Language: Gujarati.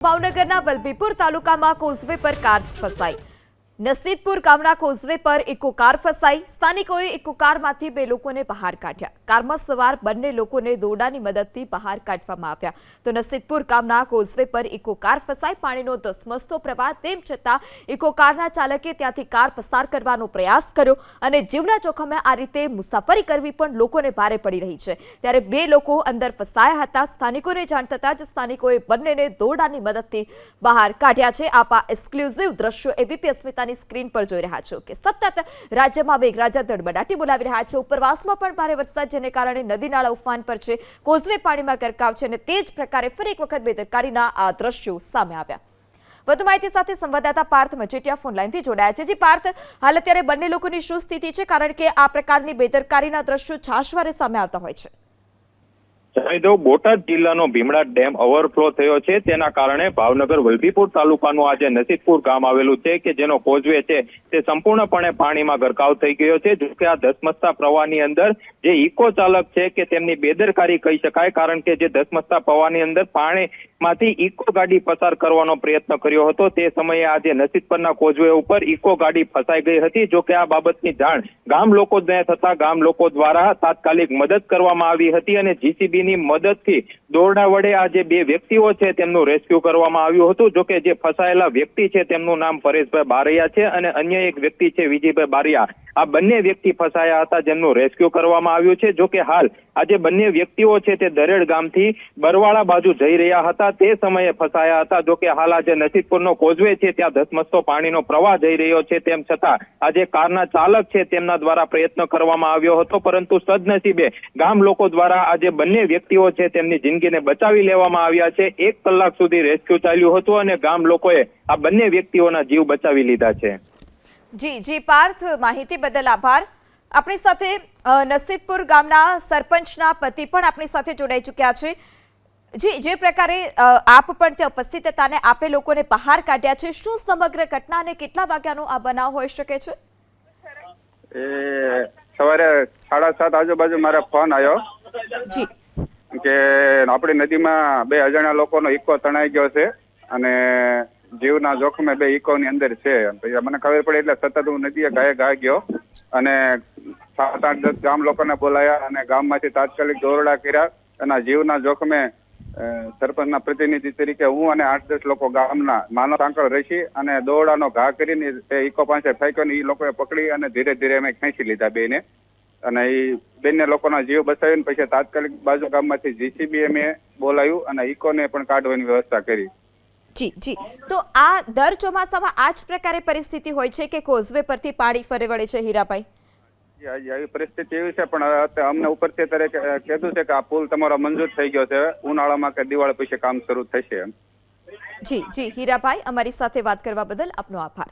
ભાવનગરના વલભીપુર તાલુકામાં કોઝવે પર કાર ફસાઈ. નસીદપુર ગામના કોઝવે પર ઇકો કાર ફસાઈ. સ્થાનિકોએ ઇકો કારમાંથી બે લોકોને બહાર કાઢ્યા. કારમાં સવાર બંને લોકોને દોરડાની મદદથી બહાર કાઢવામાં આવ્યા. તો નસીદપુર ગામના કોઝવે પર ઇકો કાર ફસાઈ. પાણીનો ધસમસતો પ્રવાહ, તેમ છતાં ઇકો કારના ચાલકે ત્યાંથી કાર પસાર કરવાનો પ્રયાસ કર્યો અને જીવના જોખમે આ રીતે મુસાફરી કરવી પણ લોકોને ભારે પડી રહી છે. ત્યારે બે લોકો અંદર ફસાયા હતા. સ્થાનિકોને જાણ થતાં જ સ્થાનિકોએ બંનેને દોરડાની મદદથી બહાર કાઢ્યા છે. આપા એક્સક્લુઝિવ દ્રશ્યો એબીપી અસ્મિતાની સ્ક્રીન પર જોઈ રહ્યા છો કે સતત રાજ્યમાં મેઘરાજા દડબડાટી બોલાવી રહ્યા છે. ઉપરવાસમાં પણ ભારે વરસાદ જેને કારણે નદી નાળા ઉફાન પર છે. કોઝવે પાણીમાં ગરકાવ છે અને તે જ પ્રકારે ફરી એક વખત બેદરકારીના આ દ્રશ્યો સામે આવ્યા. વધુ માહિતી સાથે સંવાદદાતા પાર્થ મજેટિયા ફોનલાઈનથી જોડાયા છે. જી પાર્થ, હાલ અત્યારે બંને લોકોની શું સ્થિતિ છે? કારણ કે આ પ્રકારની બેદરકારીના દ્રશ્યો છાશવારે સામે આવતા હોય છે. જણાવી દઉં બોટાદ જિલ્લાનો ભીમડા ડેમ ઓવરફ્લો થયો છે. તેના કારણે ભાવનગર વલભીપુર તાલુકાનું આજે નસીબપુર ગામ આવેલું છે કે જેનો કોઝવે છે તે સંપૂર્ણપણે પાણીમાં ગરકાવ થઈ ગયો છે. જો કે આ ધસમસતા પ્રવાહની અંદર જે ઇકો ચાલક છે કે તેમની બેદરકારી કહી શકાય, કારણ કે જે ધસમસતા પ્રવાહની અંદર પાણીમાંથી ઇકો ગાડી પસાર કરવાનો પ્રયત્ન કર્યો હતો, તે સમયે આજે જે નસીબ કોઝવે ઉપર ઇકો ગાડી ફસાઈ ગઈ હતી. જો કે આ બાબતની જાણ ગામ લોકોને થતા ગામ લોકો દ્વારા તાત્કાલિક મદદ કરવામાં આવી હતી અને જીસીબી ની મદદથી દોરડા વડે આ જે બે વ્યક્તિઓ છે તેમનું રેસ્ક્યુ કરવામાં આવ્યું હતું. જોકે જે ફસાયેલા વ્યક્તિ છે તેમનું નામ પરેશભાઈ બારૈયા છે અને અન્ય એક વ્યક્તિ છે વિજયભાઈ બારિયા. આ બંને વ્યક્તિ ફસાયા હતા જેમનું રેસ્ક્યુ કરવામાં આવ્યું છે. જો કે હાલ આ જે બંને વ્યક્તિઓ છે તે દરેડ ગામથી બરવાળા બાજુ જઈ રહ્યા હતા. તે સમયે ફસાયા હતા. જો કે હાલ આ જે કોઝવે છે, ત્યાં ધસમસતો પાણીનો પ્રવાહ જઈ રહ્યો છે. તેમ છતાં આ જે કારના ચાલક છે, તેમના દ્વારા પ્રયત્ન કરવામાં આવ્યો હતો. પરંતુ સદનસીબે ગામ લોકો દ્વારા આ જે બંને વ્યક્તિઓ છે, તેમની જિંદગીને બચાવી લેવામાં આવ્યા છે. એક કલાક સુધી રેસ્ક્યુ ચાલ્યું હતું અને ગામ લોકોએ આ બંને વ્યક્તિઓના જીવ બચાવી લીધા છે. જી જી પાર્થ માહિતી બદલ આભાર. આપણી સાથે નસીદપુર ગામના સરપંચના પતિ પણ આપણી સાથે જોડાઈ ચૂક્યા છે. જી જે પ્રકારે આપ પણ ત્યાં ઉપસ્થિત હતા અને આપે લોકોને બહાર કાઢ્યા છે શું સમગ્ર ઘટના અને કેટલા વાગ્યાનો આ બનાવ હોઈ શકે છે? એ સવારે સાડા સાત આજુબાજુ મારા ફોન આવ્યો જી. કે આપણી નદીમાં બે અજાણ્યા લોકોનો ઇક્કો તણાઈ ગયો છે અને જીવના જોખમે બે ઇકોની અંદર છે. મને ખબર પડી એટલે સતત હું નદીએ ગાય ગાય ગયો અને સાત આઠ દસ ગામ લોકોને બોલાયા અને ગામમાંથી તાત્કાલિક દોરડા કર્યા અને જીવના જોખમે સરપંચના પ્રતિનિધિ તરીકે હું અને આઠ દસ લોકો ગામના માનવ સાંકળ રસી અને દોરડાનો ઘા કરીને તે ઇકો પાસે ફેંક્યો ને એ લોકોએ પકડી અને ધીરે ધીરે અમે ખેંચી લીધા બેને. અને એ બંને લોકોના જીવ બચાવીને પછી તાત્કાલિક બાજુ ગામમાંથી જીસીબી અમે બોલાયું અને ઇકોને પણ કાઢવાની વ્યવસ્થા કરી. જી જી. તો આ દર ચોમાસામાં આ જ પ્રકારે પરિસ્થિતિ હોય છે કે કોઝવે પરથી પાણી ફરે વળે છે હીરાભાઈ? આવી પરિસ્થિતિ એવી છે પણ અમને ઉપરથી અત્યારે કીધું છે કે આ પુલ તમારો મંજૂર થઈ ગયો છે. ઉનાળામાં કે દિવાળી પછી કામ શરૂ થશે જી જી. હીરાભાઈ અમારી સાથે વાત કરવા બદલ આપનો આભાર.